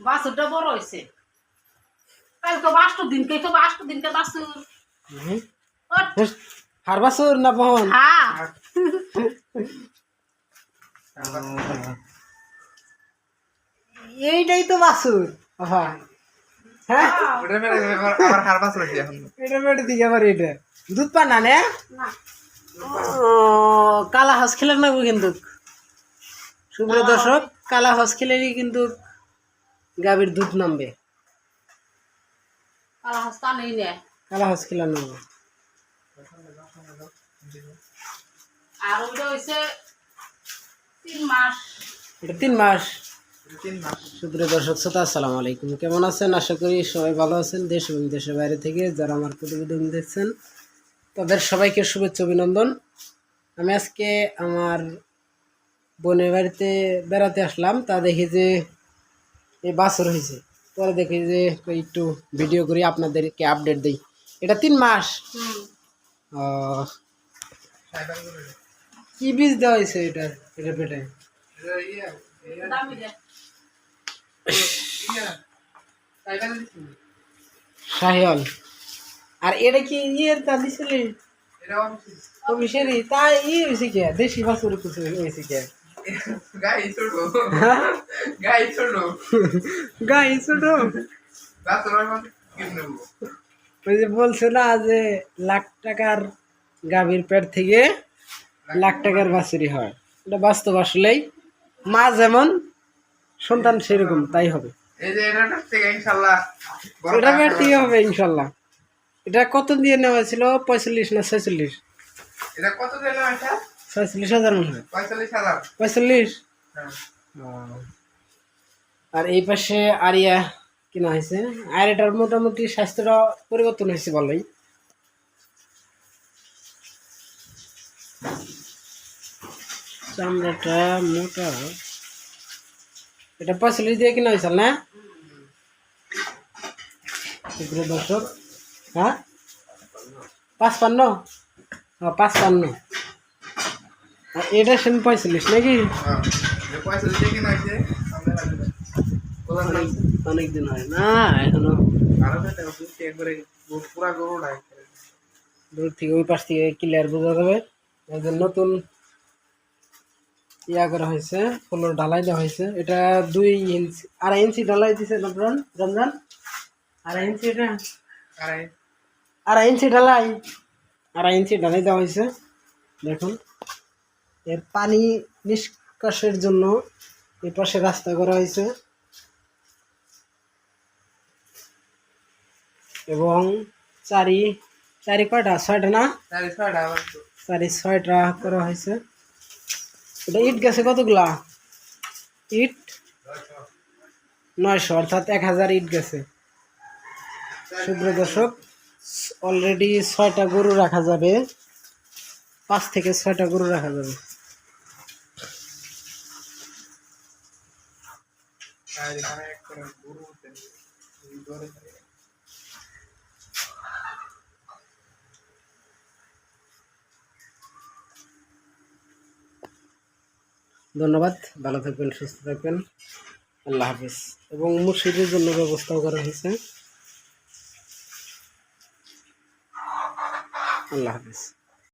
বাছুরটা বড় হয়েছে তো বাসটো দিনকে তো দিনকে বাছুর হুম। হার বাছুর না বহন? হ্যাঁ। এইটাই তো বাছুর হ্যাঁ হ্যাঁ? ওটা মেরে আবার আবার হার বাস রয়েছে এখন এটা বেটে দিকে আবার এটা দুধ পান না না? কালা হাঁস খেলে নেব কিন্তু? সুপ্রিয় দর্শক কালা হাঁস খেলেরই কিন্তু গাভীর দুধ নামবে। কালা হাসতা নেই নে। কালা হাঁস খেলে নেব আর ওইটা হয়েছে তিন মাস। এটা তিন মাস। সুপ্রিয় দর্শক শ্রোতা আসসালামু আলাইকুম। কেমন আছেন? আশা করি সবাই ভালো আছেন দেশ এবং দেশের বাইরে থেকে যারা আমার প্রতিবেদন দেখছেন তাদের সবাইকে শুভেচ্ছা অভিনন্দন। আমি আজকে আমার বোনের বাড়িতে বেড়াতে আসলাম। তা দেখি যে এই বাছর হয়েছে। পরে দেখি যে একটু ভিডিও করি আপনাদেরকে আপডেট দিই। এটা তিন মাস। কি বীজ দেওয়া হয়েছে এটা এটা পেটে? ইয়ে, ইয়ে, ইয়ে। সাহিয়াল আর এটা কি ইয়ের তা দিছিলি তাই ই হয়েছে কে? দেশি বাছুর কিছু হয়েছে কে? গাই ছোট। গাই ছোট। গাই ছোট। ওই যে বলছে না যে লাখ টাকার গাভীর পেট থেকে লাখ টাকার বাছুরি হয়। এটা বাস্তব আসলেই। মা যেমন সন্তান সেরকম তাই হবে। এটা পেট থেকে হবে ইনশাল্লাহ। এটা কত দিয়ে নেওয়া হয়েছিল পঁয়তাল্লিশ না ছয়চল্লিশ এটা কত দিল এটা ছয়চল্লিশ হাজার মনে হয়। পঁয়তাল্লিশ হাজার? পঁয়তাল্লিশ? হ্যাঁ। আর এই পাশে আরিয়া কিনা হয়েছে। আর এটার মোটামুটি স্বাস্থ্যটা পরিবর্তন হয়েছে ভালোই। চামড়াটা মোটা। এটা পঁয়তাল্লিশ দিয়ে কিনা হয়েছিল না? দর্শক হ্যাঁ? পাঁচপান্ন? হ্যাঁ পাঁচপান্ন। এটা সেন পঁয়তাল্লিশ নাকি? হ্যাঁ। অনেক দিন হয়। না এখনও। দূর থেকে ওই পাশ থেকে ক্লিয়ার বোঝা যাবে। এই নতুন ইয়া করা হয়েছে ফুলের ঢালাই দেওয়া হয়েছে। এটা দুই ইঞ্চি আড়াই ইঞ্চি ঢালাই দিছে রমজান রমজান। আড়াই ইঞ্চি এটা? আর আড়াই ইঞ্চি ঢালাই। আড়াই ইঞ্চি ঢালাই দেওয়া হয়েছে। দেখুন। এর পানি নিষ্কাশের জন্য এই পাশে রাস্তা করা হয়েছে। এবং চারি চারি কয়টা? ছয়টা না? চারি ছয়টা চারি ছয়টা করা হয়েছে। এটা ইট গেছে কতগুলা? ইট? নয়শো অর্থাৎ এক হাজার ইট গেছে। সুপ্রিয় দর্শক অলরেডি ছয়টা গরু রাখা যাবে। পাঁচ থেকে ছয়টা গরু রাখা যাবে। একটা এই গরু ধন্যবাদ, ভালো থাকবেন, সুস্থ থাকবেন। আল্লাহ হাফিজ। এবং মুর্শিদের জন্য ব্যবস্থাও করা হয়েছে। আল্লাহ হাফিজ।